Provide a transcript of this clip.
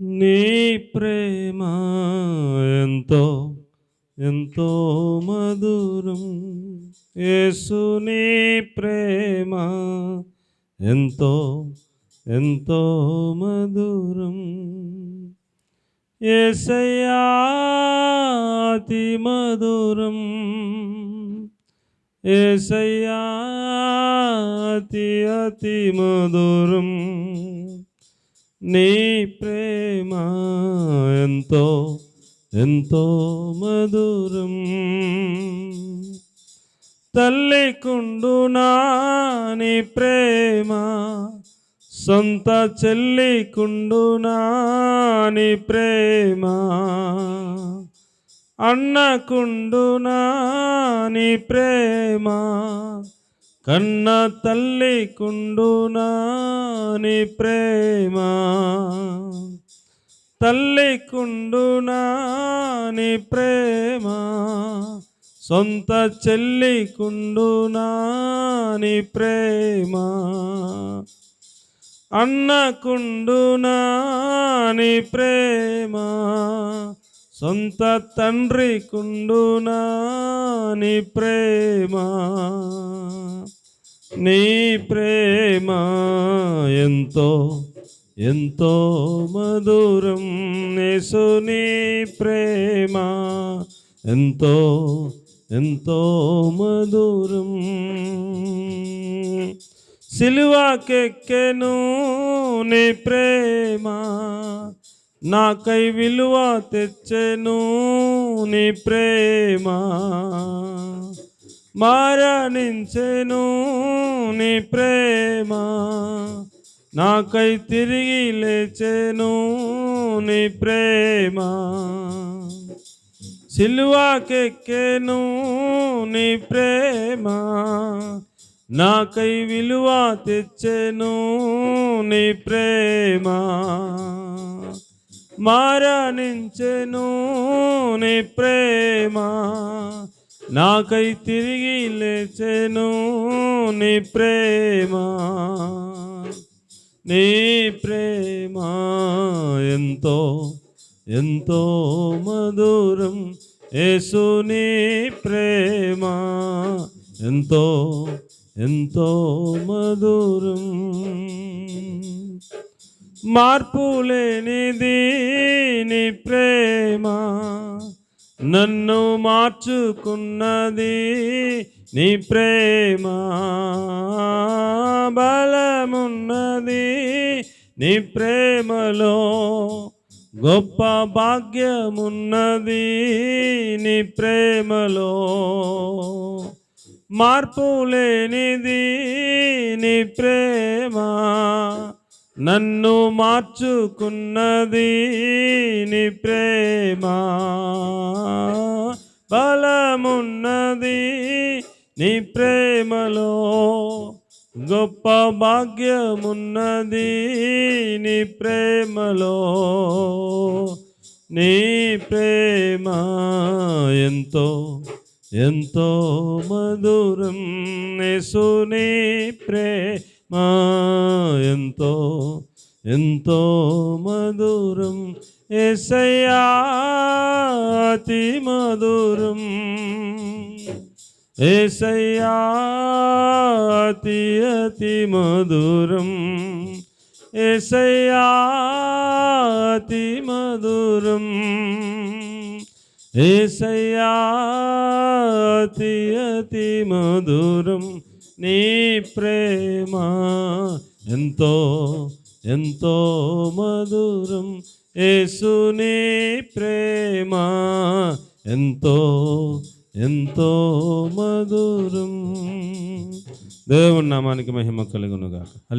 నీ ప్రేమ ఎంతో ఎంతో మధురం. యేసు నీ ప్రేమ ఎంతో ఎంతో మధురం. ఏసయ్యాతి మధురం. ఏసయ్యాతి అతి మధురం. నీ ప్రేమ ఎంతో ఎంతో మధురం. తల్లి కుండునా నీ ప్రేమ సొంత చెల్లి కుండునా నీ ప్రేమ. అన్నకుండునా నీ ప్రేమ కన్న తల్లి కుండునా నీ ప్రేమ? తల్లి కుండునా నీ ప్రేమ? సొంత చెల్లి కుండునా నీ ప్రేమ? అన్నకుండునా నీ ప్రేమ? సొంత తండ్రి కుండునా నీ ప్రేమ? నీ ప్రేమ ఎంతో ఎంతో మధురం. నేసు నీ ప్రేమ ఎంతో ఎంతో మధురం. సిలువకెక్కెను నీ ప్రేమ నాకై విలువ తెచ్చెను నీ ప్రేమ. మరణించెను నీ ప్రేమ. నాకై తిరిగి లేచెను నీ ప్రేమ. సిలువకెక్కెను నీ ప్రేమ. నాకై విలువ తెచ్చెను నీ ప్రేమ. మరణించెను నీ ప్రేమ. నాకై తిరిగి లేచెను నీ ప్రేమ. నీ ప్రేమ ఎంతో ఎంతో మధురం. యేసు నీ ప్రేమ ఎంతో ఎంతో మధురం. మార్పు లేనిది నీ ప్రేమ. నన్ను మార్చుకున్నది నీ ప్రేమ. బలమున్నది నీ ప్రేమలో. గొప్ప భాగ్యమున్నది నీ ప్రేమలో. మార్పు లేనిది నీ ప్రేమ. నన్ను మార్చుకున్నది నీ ప్రేమ. బలమున్నది నీ ప్రేమలో. గొప్ప భాగ్యమున్నది నీ ప్రేమలో. నీ ప్రేమ ఎంతో ఎంతో మధురం. యేసుని ప్రే ఎంతో ఎంతో మధురం ఏసయ్యా మధురం. ఏసయ్యా అతి మధురం. ఏసయ్యా మధురం. ఏసయ్యా అతి మధురం. నీ ప్రేమ ఎంతో ఎంతో మధురం. యేసుని ప్రేమ ఎంతో ఎంతో మధురం. దేవుని నామానికి మహిమ కలుగునుగాక.